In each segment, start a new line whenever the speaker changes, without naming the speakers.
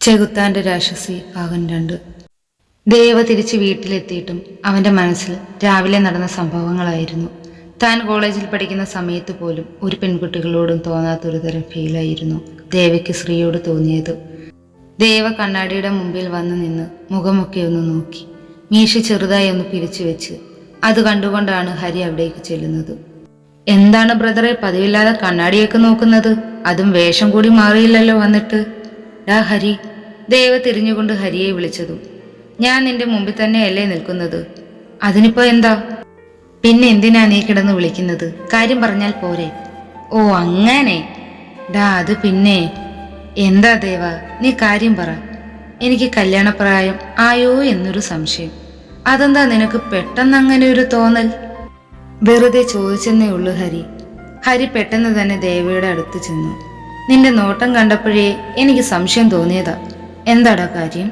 ചെകുത്താന്റെ രാക്ഷസി ഭാഗം രണ്ട്. ദേവ തിരിച്ച് വീട്ടിലെത്തിയിട്ടും അവന്റെ മനസ്സിൽ രാവിലെ നടന്ന സംഭവങ്ങളായിരുന്നു. താൻ കോളേജിൽ പഠിക്കുന്ന സമയത്ത് പോലും ഒരു പെൺകുട്ടികളോടും തോന്നാത്തൊരു തരം ഫീലായിരുന്നു ദേവയ്ക്ക് ശ്രീയോട് തോന്നിയത്. ദേവ കണ്ണാടിയുടെ മുമ്പിൽ വന്നു നിന്ന് മുഖമൊക്കെ ഒന്ന് നോക്കി. മീശ ചെറുതായി ഒന്ന് പിരിച്ചു വെച്ച് അത് കണ്ടുകൊണ്ടാണ് ഹരി അവിടേക്ക് ചെല്ലുന്നത്. എന്താണ് ബ്രദറെ പതിവില്ലാതെ കണ്ണാടിയൊക്കെ നോക്കുന്നത്? അതും വേഷം കൂടി മാറിയില്ലല്ലോ വന്നിട്ട്. ഡാ ഹരി ദേവ തിരിഞ്ഞുകൊണ്ട് ഹരിയെ വിളിച്ചതും ഞാൻ നിന്റെ മുമ്പിൽ തന്നെയല്ലേ നിൽക്കുന്നത്? അതിനിപ്പോ എന്താ? പിന്നെ എന്തിനാ നീ കിടന്ന് വിളിക്കുന്നത്? കാര്യം പറഞ്ഞാൽ പോരെ. ഓ അങ്ങനെ? ഡാ അത് പിന്നെ. എന്താ ദേവ നീ കാര്യം പറ. എനിക്ക് കല്യാണപ്രായം ആയോ എന്നൊരു സംശയം. അതെന്താ നിനക്ക് പെട്ടെന്ന് അങ്ങനെ ഒരു തോന്നൽ? വെറുതെ ചോദിച്ചെന്നേ ഉള്ളൂ ഹരി. ഹരി പെട്ടെന്ന് തന്നെ ദേവയുടെ അടുത്ത് ചെന്നു. നിന്റെ നോട്ടം കണ്ടപ്പോഴേ എനിക്ക് സംശയം തോന്നിയതാ. എന്താടാ കാര്യം?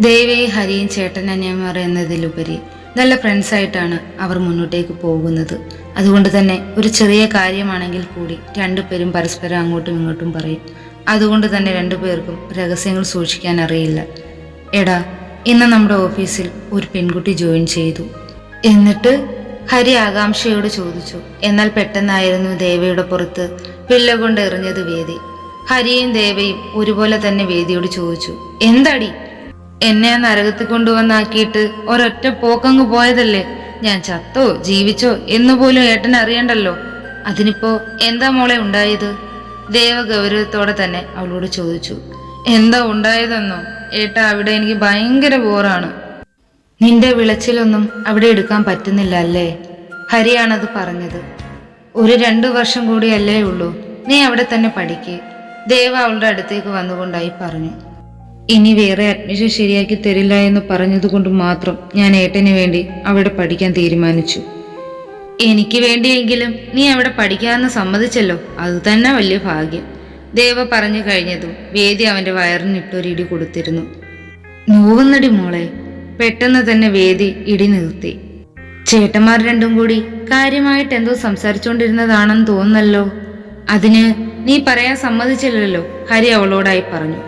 ദേവയും ഹരിയും ചേട്ടനന്യന്മാർ എന്നതിലുപരി നല്ല ഫ്രണ്ട്സായിട്ടാണ് അവർ മുന്നോട്ടേക്ക് പോകുന്നത്. അതുകൊണ്ട് തന്നെ ഒരു ചെറിയ കാര്യമാണെങ്കിൽ കൂടി രണ്ടുപേരും പരസ്പരം അങ്ങോട്ടും ഇങ്ങോട്ടും പറയും. അതുകൊണ്ട് തന്നെ രണ്ടുപേർക്കും രഹസ്യങ്ങൾ സൂക്ഷിക്കാൻ അറിയില്ല. എടാ ഇന്ന് നമ്മുടെ ഓഫീസിൽ ഒരു പെൺകുട്ടി ജോയിൻ ചെയ്തു. എന്നിട്ട് ഹരി ആകാംക്ഷയോട് ചോദിച്ചു എന്നാൽ പെട്ടെന്നായിരുന്നു ദേവയുടെ പുറത്ത് പില്ല കൊണ്ട് എറിഞ്ഞത് വേദി. ഹരിയും ദേവയും ഒരുപോലെ തന്നെ വേദിയോട് ചോദിച്ചു എന്താടി? എന്നെ ആ നരകത്തിൽ കൊണ്ടുവന്നാക്കിയിട്ട് ഒരൊറ്റ പോക്കങ്ങ് പോയതല്ലേ? ഞാൻ ചത്തോ ജീവിച്ചോ എന്ന് പോലും ഏട്ടൻ അറിയണ്ടല്ലോ. അതിനിപ്പോ എന്താ മോളെ ഉണ്ടായത്? ദേവ ഗൗരവത്തോടെ തന്നെ അവളോട് ചോദിച്ചു എന്താ ഉണ്ടായതെന്നോ? ഏട്ടാ അവിടെ എനിക്ക് ഭയങ്കര ബോറാണ്. നിന്റെ വിളച്ചിലൊന്നും അവിടെ എടുക്കാൻ പറ്റുന്നില്ല അല്ലേ? ഹരിയാണത് പറഞ്ഞത്. ഒരു രണ്ടു വർഷം കൂടിയല്ലേ ഉള്ളൂ. നീ അവിടെ തന്നെ പഠിക്ക്. ദേവ അവളുടെ അടുത്തേക്ക് വന്നുകൊണ്ടായി പറഞ്ഞു. ഇനി വേറെ അഡ്മിഷൻ ശരിയാക്കി തരില്ല എന്ന് പറഞ്ഞതുകൊണ്ട് മാത്രം ഞാൻ ഏട്ടന് വേണ്ടി അവിടെ പഠിക്കാൻ തീരുമാനിച്ചു. എനിക്ക് വേണ്ടിയെങ്കിലും നീ അവിടെ പഠിക്കാമെന്ന് സമ്മതിച്ചല്ലോ. അത് തന്നെ വലിയ ഭാഗ്യം. ദേവ പറഞ്ഞു കഴിഞ്ഞതും വേദി അവന്റെ വയറിനിട്ടൊരിടി കൊടുത്തിരുന്നു. നോവുന്നടി മോളെ. പെട്ടെന്ന് തന്നെ വേദി ഇടി നിർത്തി. ചേട്ടന്മാർ രണ്ടും കൂടി കാര്യമായിട്ട് എന്തോ സംസാരിച്ചുകൊണ്ടിരുന്നതാണെന്ന് തോന്നുന്നല്ലോ. അതിന് നീ പറയാൻ സമ്മതിച്ചില്ലല്ലോ ഹരി അവളോടായി പറഞ്ഞു.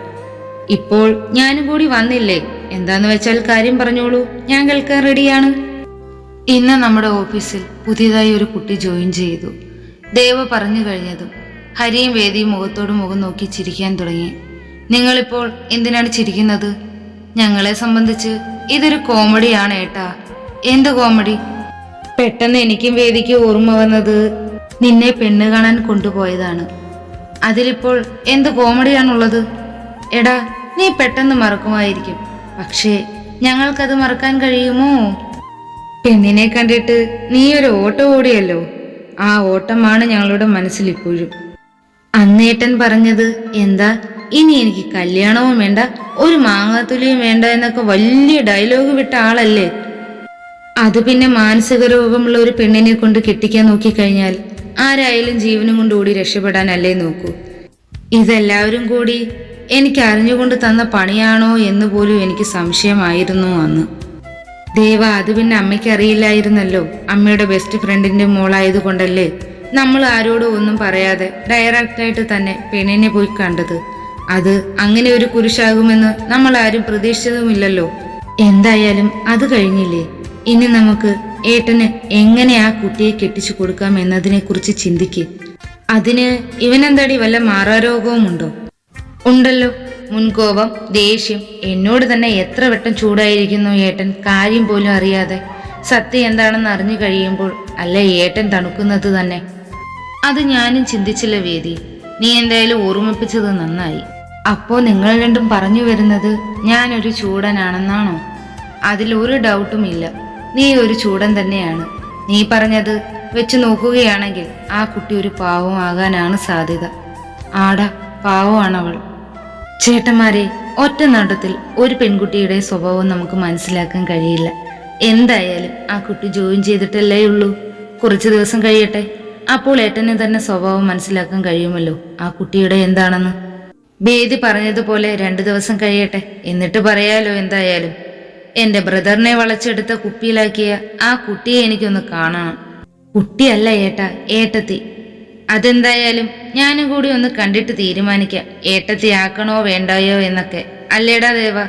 ഇപ്പോൾ ഞാനും കൂടി വന്നില്ലേ? എന്താന്ന് വെച്ചാൽ കാര്യം പറഞ്ഞോളൂ. ഞാൻ കേൾക്കാൻ റെഡിയാണ്. ഇന്ന് നമ്മുടെ ഓഫീസിൽ പുതിയതായി ഒരു കുട്ടി ജോയിൻ ചെയ്തു. ദേവ പറഞ്ഞു കഴിഞ്ഞതും ഹരിയും വേദിയും മുഖത്തോട് മുഖം നോക്കി ചിരിക്കാൻ തുടങ്ങി. നിങ്ങളിപ്പോൾ എന്തിനാണ് ചിരിക്കുന്നത്? ഞങ്ങളെ സംബന്ധിച്ച് ഇതൊരു കോമഡിയാണ് ഏട്ടാ. എന്ത് കോമഡി? പെട്ടെന്ന് എനിക്കും വേദിക്ക് ഓർമ്മ വന്നത് നിന്നെ പെണ്ണ് കാണാൻ കൊണ്ടുപോയതാണ്. അതിലിപ്പോൾ എന്ത് കോമഡിയാണുള്ളത്? എടാ നീ പെട്ടെന്ന് മറക്കുമായിരിക്കും. പക്ഷേ ഞങ്ങൾക്കത് മറക്കാൻ കഴിയുമോ? പെണ്ണിനെ കണ്ടിട്ട് നീ ഒരു ഓട്ടം ഓടിയല്ലോ. ആ ഓട്ടമാണ് ഞങ്ങളുടെ മനസ്സിൽ ഇപ്പോഴും. അന്നേട്ടൻ പറഞ്ഞത് എന്താ? ഇനി എനിക്ക് കല്യാണവും വേണ്ട ഒരു മാങ്ങാത്തുലിയും വേണ്ട എന്നൊക്കെ വലിയ ഡയലോഗ് വിട്ട ആളല്ലേ? അത് പിന്നെ മാനസിക രോഗമുള്ള ഒരു പെണ്ണിനെ കൊണ്ട് കെട്ടിക്കാൻ നോക്കിക്കഴിഞ്ഞാൽ ആരായാലും ജീവനും കൊണ്ട് ഓടി രക്ഷപ്പെടാനല്ലേ നോക്കൂ. ഇതെല്ലാവരും കൂടി എനിക്ക് അറിഞ്ഞുകൊണ്ട് തന്ന പണിയാണോ എന്ന് പോലും എനിക്ക് സംശയമായിരുന്നു അന്ന്. ദേവ അത് പിന്നെ അമ്മയ്ക്ക് അറിയില്ലായിരുന്നല്ലോ. അമ്മയുടെ ബെസ്റ്റ് ഫ്രണ്ടിന്റെ മോളായതുകൊണ്ടല്ലേ നമ്മൾ ആരോടും ഒന്നും പറയാതെ ഡയറക്റ്റായിട്ട് തന്നെ പെണ്ണിനെ പോയി കണ്ടത്. അത് അങ്ങനെ ഒരു കുരിശാകുമെന്ന് നമ്മൾ ആരും പ്രതീക്ഷിച്ചതുമില്ലല്ലോ. എന്തായാലും അത് കഴിഞ്ഞില്ലേ? ഇനി നമുക്ക് ഏട്ടന് എങ്ങനെ ആ കുട്ടിയെ കെട്ടിച്ചു കൊടുക്കാം എന്നതിനെ കുറിച്ച് ചിന്തിക്ക്. അതിന് ഇവനെന്താടി വല്ല മാറാരോഗവും ഉണ്ടോ? ഉണ്ടല്ലോ. മുൻകോപം ദേഷ്യം എന്നോട് തന്നെ എത്ര വട്ടം ചൂടായിരിക്കുന്നു ഏട്ടൻ കാര്യം പോലും അറിയാതെ. സത്യം എന്താണെന്ന് അറിഞ്ഞു കഴിയുമ്പോൾ അല്ല ഏട്ടൻ തണുക്കുന്നത് തന്നെ? അത് ഞാനും ചിന്തിച്ചില്ല വേദി. നീ എന്തായാലും ഓർമ്മിപ്പിച്ചത് നന്നായി. അപ്പോ നിങ്ങൾ രണ്ടും പറഞ്ഞു വരുന്നത് ഞാനൊരു ചൂടനാണെന്നാണോ? അതിലൊരു ഒരു ഡൗട്ടും ഇല്ല. നീ ഒരു ചൂടൻ തന്നെയാണ്. നീ പറഞ്ഞത് വെച്ച് നോക്കുകയാണെങ്കിൽ ആ കുട്ടി ഒരു പാവമാകാനാണ് സാധ്യത. ആടാ പാവമാണവൾ. ചേട്ടന്മാരെ ഒറ്റ നടത്തിൽ ഒരു പെൺകുട്ടിയുടെ സ്വഭാവം നമുക്ക് മനസ്സിലാക്കാൻ കഴിയില്ല. എന്തായാലും ആ കുട്ടി ജോയിൻ ചെയ്തിട്ടല്ലേ ഉള്ളൂ. കുറച്ച് ദിവസം കഴിയട്ടെ. അപ്പോൾ ഏട്ടന് തന്നെ സ്വഭാവം മനസ്സിലാക്കാൻ കഴിയുമല്ലോ. ആ കുട്ടിയുടെ എന്താണെന്ന്? ബേദി പറഞ്ഞതുപോലെ രണ്ടു ദിവസം കഴിയട്ടെ. എന്നിട്ട് പറയാലോ എന്തായാലും. എന്റെ ബ്രദറിനെ വളച്ചെടുത്ത കുപ്പിയിലാക്കിയ ആ കുട്ടിയെ എനിക്കൊന്ന് കാണണം. കുട്ടിയല്ല ഏട്ട ഏട്ടത്തി. അതെന്തായാലും ഞാനും കൂടി ഒന്ന് കണ്ടിട്ട് തീരുമാനിക്കാം. ഏട്ടത്തി ആക്കണോ വേണ്ടായോ എന്നൊക്കെ. അല്ലേടാ ദേവ?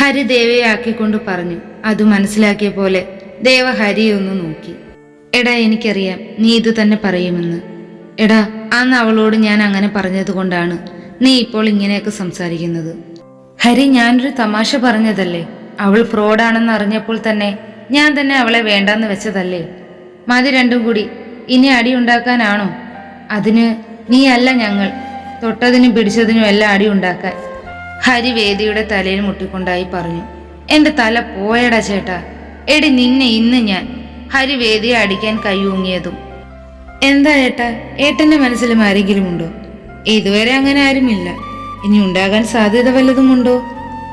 ഹരി ദേവയെ ആക്കിക്കൊണ്ട് പറഞ്ഞു. അത് മനസ്സിലാക്കിയ പോലെ ദേവ ഹരിയെ ഒന്ന് നോക്കി. എടാ എനിക്കറിയാം നീ ഇത് തന്നെ പറയുമെന്ന്. എടാ അന്ന് അവളോട് ഞാൻ അങ്ങനെ പറഞ്ഞത് കൊണ്ടാണ് നീ ഇപ്പോൾ ഇങ്ങനെയൊക്കെ സംസാരിക്കുന്നത്. ഹരി ഞാനൊരു തമാശ പറഞ്ഞതല്ലേ? അവൾ ഫ്രോഡാണെന്ന് അറിഞ്ഞപ്പോൾ തന്നെ ഞാൻ തന്നെ അവളെ വേണ്ടാന്ന് വെച്ചതല്ലേ? മതി രണ്ടും കൂടി. ഇനി അടി ഉണ്ടാക്കാനാണോ? അതിന് നീ അല്ല ഞങ്ങൾ. തൊട്ടതിനും പിടിച്ചതിനും എല്ലാം അടി ഉണ്ടാക്കാൻ. ഹരി വേദിയുടെ തലയിൽ മുട്ടിക്കൊണ്ടായി പറഞ്ഞു. എന്റെ തല പോയടാ ചേട്ടാ. എടി നിന്നെ ഇന്ന് ഞാൻ ഹരി വേദിയെ അടിക്കാൻ കൈയൂങ്ങിയതും എന്താ ഏട്ടാ? ഏട്ടന്റെ മനസ്സിലും ആരെങ്കിലും ഉണ്ടോ? ഇതുവരെ അങ്ങനെ ആരുമില്ല. ഇനി ഉണ്ടാകാൻ സാധ്യത വല്ലതുമുണ്ടോ?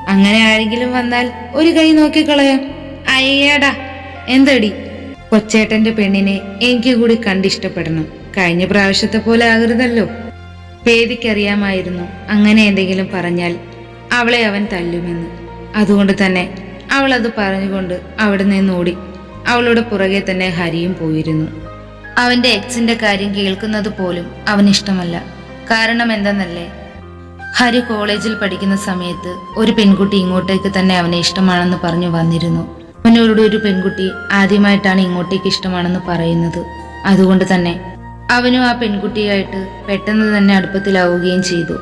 അങ്ങനെ ആരെങ്കിലും വന്നാൽ ഒരു കൈ നോക്കിക്കളയാം. അയ്യടാ എന്തടി? കൊച്ചേട്ടന്റെ പെണ്ണിനെ എനിക്ക് കൂടി കണ്ടിഷ്ടപ്പെടണം. കഴിഞ്ഞ പ്രാവശ്യത്തെ പോലെ ആകരുതല്ലോ. പേദിക്കറിയാമായിരുന്നു അങ്ങനെ എന്തെങ്കിലും പറഞ്ഞാൽ അവളെ അവൻ തല്ലുമെന്ന്. അതുകൊണ്ട് തന്നെ അവൾ അത് പറഞ്ഞുകൊണ്ട് അവിടെ നിന്ന് ഓടി അവളുടെ പുറകെ തന്നെ ഹരിയും പോയിരുന്നു. അവന്റെ എക്സിന്റെ കാര്യം കേൾക്കുന്നത് പോലും അവനിഷ്ടമല്ല. കാരണം എന്തെന്നല്ലേ? ഹരി കോളേജിൽ പഠിക്കുന്ന സമയത്ത് ഒരു പെൺകുട്ടി ഇങ്ങോട്ടേക്ക് തന്നെ അവനെ ഇഷ്ടമാണെന്ന് പറഞ്ഞു വന്നിരുന്നു. അവനോട് ഒരു പെൺകുട്ടി ആദ്യമായിട്ടാണ് ഇങ്ങോട്ടേക്ക് ഇഷ്ടമാണെന്ന് പറയുന്നത്. അതുകൊണ്ട് തന്നെ അവനും ആ പെൺകുട്ടിയായിട്ട് പെട്ടെന്ന് തന്നെ അടുപ്പത്തിലാവുകയും ചെയ്തു.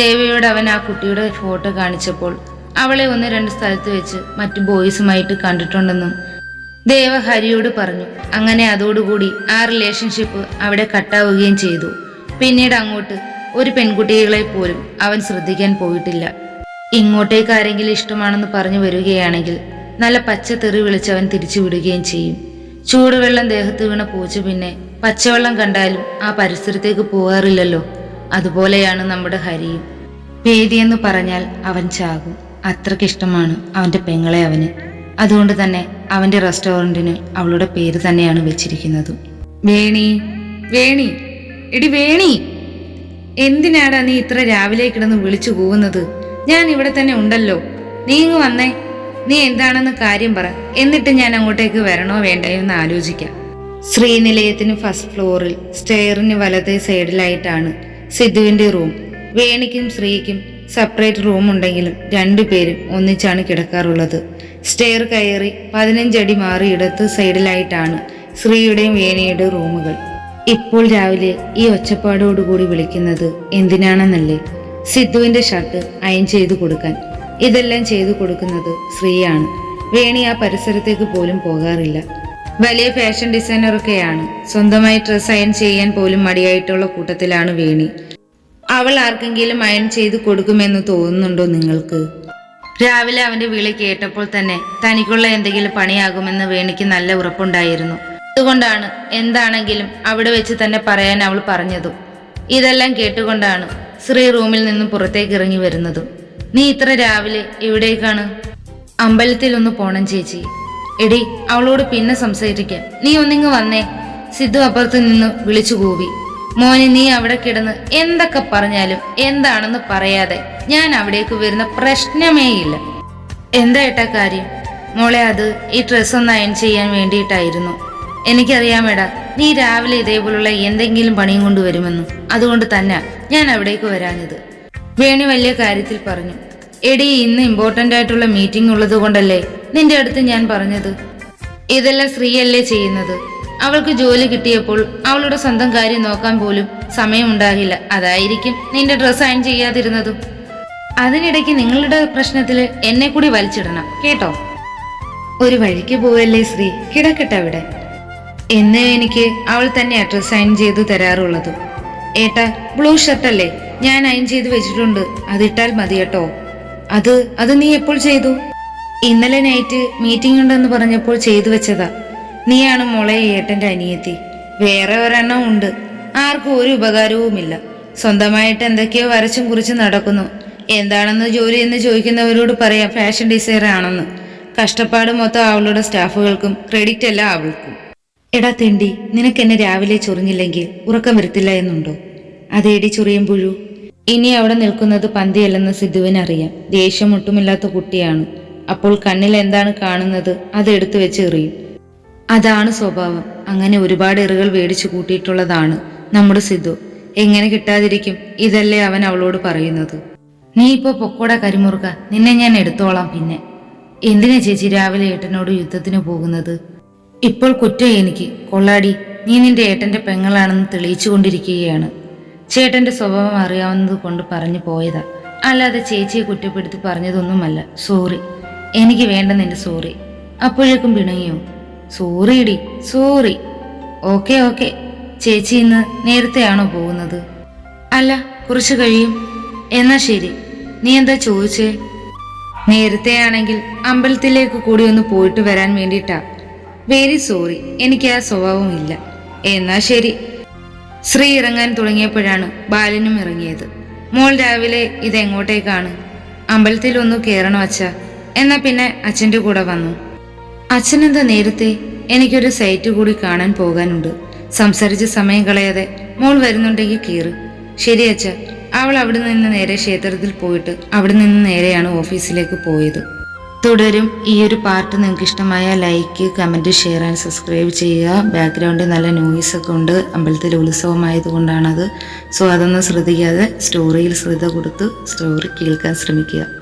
ദേവയോട് അവൻ ആ കുട്ടിയുടെ ഫോട്ടോ കാണിച്ചപ്പോൾ അവളെ ഒന്ന് രണ്ട് സ്ഥലത്ത് വെച്ച് മറ്റു ബോയ്സുമായിട്ട് കണ്ടിട്ടുണ്ടെന്നും ദേവ ഹരിയോട് പറഞ്ഞു. അങ്ങനെ അതോടുകൂടി ആ റിലേഷൻഷിപ്പ് അവിടെ കട്ടാവുകയും ചെയ്തു. പിന്നീട് അങ്ങോട്ട് ഒരു പെൺകുട്ടികളെ പോലും അവൻ ശ്രദ്ധിക്കാൻ പോയിട്ടില്ല. ഇങ്ങോട്ടേക്ക് ആരെങ്കിലും ഇഷ്ടമാണെന്ന് പറഞ്ഞു വരികയാണെങ്കിൽ നല്ല പച്ച തെറി വിളിച്ച് അവൻ തിരിച്ചു വിടുകയും ചെയ്യും. ചൂടുവെള്ളം ദേഹത്ത് വീണ പൂച്ച പിന്നെ പച്ചവെള്ളം കണ്ടാലും ആ പരിസരത്തേക്ക് പോകാറില്ലല്ലോ. അതുപോലെയാണ് നമ്മുടെ ഹരിയും. പേടിയെന്ന് പറഞ്ഞാൽ അവൻ ചാകും. അത്രയ്ക്കിഷ്ടമാണ് അവന്റെ പെങ്ങളെ അവന്. അതുകൊണ്ട് തന്നെ അവന്റെ റെസ്റ്റോറന്റിന് അവളുടെ പേര് തന്നെയാണ് വെച്ചിരിക്കുന്നത്. വേണി വേണി എടി വേണി. എന്തിനാടാ നീ ഇത്ര രാവിലെ കിടന്ന് വിളിച്ചു പോകുന്നത് ഞാൻ ഇവിടെ തന്നെ ഉണ്ടല്ലോ. നീ ഇങ്ങ് വന്നേ. നീ എന്താണെന്ന് കാര്യം പറ. എന്നിട്ട് ഞാൻ അങ്ങോട്ടേക്ക് വരണോ വേണ്ടയോ എന്ന് ആലോചിക്കാം. ശ്രീനിലയത്തിന് ഫസ്റ്റ് ഫ്ലോറിൽ സ്റ്റെയറിന് വലത്തെ സൈഡിലായിട്ടാണ് സിദ്ധുവിന്റെ റൂം വേണിക്കും ശ്രീക്കും സെപ്പറേറ്റ് റൂം ഉണ്ടെങ്കിലും രണ്ടുപേരും ഒന്നിച്ചാണ് കിടക്കാറുള്ളത്. സ്റ്റെയർ കയറി പതിനഞ്ചടി മാറി ഇടത്ത് സൈഡിലായിട്ടാണ് ശ്രീയുടെയും വേണിയുടെയും റൂമുകൾ ഇപ്പോൾ രാവിലെ ഈ ഒച്ചപ്പാടോടുകൂടി വിളിക്കുന്നത് എന്തിനാണെന്നല്ലേ? സിദ്ധുവിന്റെ ഷർട്ട് അയൺ ചെയ്തു കൊടുക്കാൻ. ഇതെല്ലാം ചെയ്തു കൊടുക്കുന്നത് ശ്രീയാണ് വേണി ആ പരിസരത്തേക്ക് പോലും പോകാറില്ല. വലിയ ഫാഷൻ ഡിസൈനറൊക്കെയാണ്. സ്വന്തമായി ഡ്രസ് അയൺ ചെയ്യാൻ പോലും മടിയായിട്ടുള്ള കൂട്ടത്തിലാണ് വേണി. അവൾ ആർക്കെങ്കിലും അയൺ ചെയ്തു കൊടുക്കുമെന്ന് തോന്നുന്നുണ്ടോ നിങ്ങൾക്ക്? രാവിലെ അവന്റെ വിളി കേട്ടപ്പോൾ തന്നെ തനിക്കുള്ള എന്തെങ്കിലും പണിയാകുമെന്ന് വേണിക്ക് നല്ല ഉറപ്പുണ്ടായിരുന്നു. അതുകൊണ്ടാണ് എന്താണെങ്കിലും അവിടെ വെച്ച് തന്നെ പറയാൻ അവൾ പറഞ്ഞതും. ഇതെല്ലാം കേട്ടുകൊണ്ടാണ് ശ്രീ റൂമിൽ നിന്നും പുറത്തേക്ക് ഇറങ്ങി വരുന്നതും. നീ ഇത്ര രാവിലെ എവിടേക്കാണ്? അമ്പലത്തിൽ ഒന്ന് പോണം ചേച്ചി. എടി അവളോട് പിന്നെ സംസാരിക്കാം. നീ ഒന്നിങ്ങ് വന്നേ. സിദ്ധു അപ്പുറത്ത് നിന്ന് വിളിച്ചു കൂവി. മോനെ നീ അവിടെ കിടന്ന് എന്തൊക്കെ പറഞ്ഞാലും എന്താണെന്ന് പറയാതെ ഞാൻ അവിടേക്ക് വരുന്ന പ്രശ്നമേയില്ല എന്താ ഏട്ടാ കാര്യം? മോളെ അത് ഈ ഡ്രസ്സ് ഒന്ന് അയൺ ചെയ്യാൻ വേണ്ടിയിട്ടായിരുന്നു. എനിക്കറിയാമേടാ നീ രാവിലെ ഇതേപോലുള്ള എന്തെങ്കിലും പണിയും കൊണ്ടുവരുമെന്നും അതുകൊണ്ട് തന്നെ ഞാൻ അവിടേക്ക് വരാഞ്ഞത്. വേണി വലിയ കാര്യത്തിൽ പറഞ്ഞു. എടി ഇന്ന് ഇമ്പോർട്ടന്റ് ആയിട്ടുള്ള മീറ്റിംഗ് ഉള്ളത് കൊണ്ടല്ലേ നിന്റെ അടുത്ത് ഞാൻ പറഞ്ഞത്? ഇതെല്ലാം സ്ത്രീയല്ലേ ചെയ്യുന്നത്? അവൾക്ക് ജോലി കിട്ടിയപ്പോൾ അവളുടെ സ്വന്തം കാര്യം നോക്കാൻ പോലും സമയമുണ്ടാകില്ല അതായിരിക്കും നിന്റെ ഡ്രസ്സ് അയൺ ചെയ്യാതിരുന്നതും. അതിനിടയ്ക്ക് നിങ്ങളുടെ പ്രശ്നത്തിൽ എന്നെ കൂടി വലിച്ചിടണം. കേട്ടോ? ഒരു വഴിക്ക് പോവല്ലേ ശ്രീ? കിടക്കട്ടെ അവിടെ. എന്ന് എനിക്ക് അവൾ തന്നെ അഡ്രസ് ചെയ്തു തരാറുള്ളത്. ഏട്ടാ ബ്ലൂ ഷർട്ടല്ലേ ഞാൻ അയൺ ചെയ്ത് വെച്ചിട്ടുണ്ട്. അതിട്ടാൽ മതി കേട്ടോ. അത് അത് നീ എപ്പോൾ ചെയ്തു? ഇന്നലെ നൈറ്റ് മീറ്റിംഗ് ഉണ്ടെന്ന് പറഞ്ഞപ്പോൾ ചെയ്തു വെച്ചതാ. നീയാണ് മോളെ ഏട്ടന്റെ അനിയത്തി. വേറെ ഒരെണ്ണം ഉണ്ട്. ആർക്കും ഒരു ഉപകാരവുമില്ല. സ്വന്തമായിട്ട് എന്തൊക്കെയോ വരച്ചും കുറിച്ചും നടക്കുന്നു. എന്താണെന്ന് ജോലി എന്ന് ചോദിക്കുന്നവരോട് പറയാം ഫാഷൻ ഡിസൈനർ ആണെന്ന്. കഷ്ടപ്പാട് മൊത്തം അവളുടെ സ്റ്റാഫുകൾക്കും ക്രെഡിറ്റ് അല്ല അവൾക്കും. എടാ തെണ്ടി നിനക്കെന്നെ രാവിലെ ചൊറിഞ്ഞില്ലെങ്കിൽ ഉറക്കം വരത്തില്ല എന്നുണ്ടോ? അതേടി ചൊറിയുമ്പോഴു പുഴു. ഇനി അവിടെ നിൽക്കുന്നത് പന്തിയല്ലെന്ന് സിദ്ധുവിനറിയാം. ദേഷ്യം ഒട്ടുമില്ലാത്ത കുട്ടിയാണ്. അപ്പോൾ കണ്ണിൽ എന്താണ് കാണുന്നത് അത് എടുത്തു വെച്ച് എറിയും. അതാണ് സ്വഭാവം. അങ്ങനെ ഒരുപാട് എറുകൾ മേടിച്ചു കൂട്ടിയിട്ടുള്ളതാണ് നമ്മുടെ സിദ്ധു. എങ്ങനെ കിട്ടാതിരിക്കും? ഇതല്ലേ അവൻ അവളോട് പറയുന്നത്. നീ ഇപ്പോ പൊക്കോട കരിമുറുക നിന്നെ ഞാൻ എടുത്തോളാം പിന്നെ. എന്തിനാ ചേച്ചി രാവിലെ ഏട്ടനോട് യുദ്ധത്തിന് പോകുന്നത്? ഇപ്പോൾ കുറ്റം എനിക്ക്. കൊള്ളാടി. നീ നിന്റെ ഏട്ടന്റെ പെങ്ങളാണെന്ന് തെളിയിച്ചു കൊണ്ടിരിക്കുകയാണ് ചേട്ടന്റെ സ്വഭാവം അറിയാവുന്നത് കൊണ്ട് പറഞ്ഞു പോയതാ. അല്ലാതെ ചേച്ചിയെ കുറ്റപ്പെടുത്തി പറഞ്ഞതൊന്നുമല്ല. സോറി. എനിക്ക് വേണ്ട നിന്റെ സോറി. അപ്പോഴേക്കും പിണങ്ങിയോ? സോറിയിടി. സോറി. Okay okay. ചേച്ചി ഇന്ന് നേരത്തെയാണോ പോകുന്നത്? അല്ല കുറച്ച് കഴിയും. എന്നാ ശരി. നീ എന്താ ചോദിച്ചേ? നേരത്തെ ആണെങ്കിൽ അമ്പലത്തിലേക്ക് കൂടി ഒന്ന് പോയിട്ട് വരാൻ വേണ്ടിയിട്ടാ. വെരി സോറി എനിക്ക് ആ സ്വഭാവം ഇല്ല. എന്നാ ശരി. ശ്രീ ഇറങ്ങാൻ തുടങ്ങിയപ്പോഴാണ് ബാലനും ഇറങ്ങിയത്. മോൾ രാവിലെ ഇത് എങ്ങോട്ടേക്കാണ് അമ്പലത്തിൽ ഒന്ന് കയറണം അച്ഛ. എന്നാ പിന്നെ അച്ഛന്റെ കൂടെ വന്നു. അച്ഛനെന്താ നേരത്തെ? എനിക്കൊരു സൈറ്റ് കൂടി കാണാൻ പോകാനുണ്ട്. സംസാരിച്ച് സമയം കളയാതെ മോൾ വരുന്നുണ്ടെങ്കിൽ കീറ്. ശരി അച്ഛ. അവൾ അവിടെ നിന്ന് നേരെ ക്ഷേത്രത്തിൽ പോയിട്ട് അവിടെ നിന്ന് നേരെയാണ് ഓഫീസിലേക്ക് പോയത്. തുടരും. ഈ ഒരു പാർട്ട് നിങ്ങൾക്ക് ഇഷ്ടമായ like comment share and subscribe ചെയ്യുക. ബാക്ക്ഗ്രൗണ്ടിൽ നല്ല നോയിസ് ഒക്കെ ഉണ്ട്. അമ്പലത്തിൽ ഉത്സവമായതുകൊണ്ടാണത്. സോ അതൊന്നും ശ്രദ്ധിക്കാതെ സ്റ്റോറിയിൽ ശ്രദ്ധ കൊടുത്ത് സ്റ്റോറി കേൾക്കാൻ ശ്രമിക്കുക.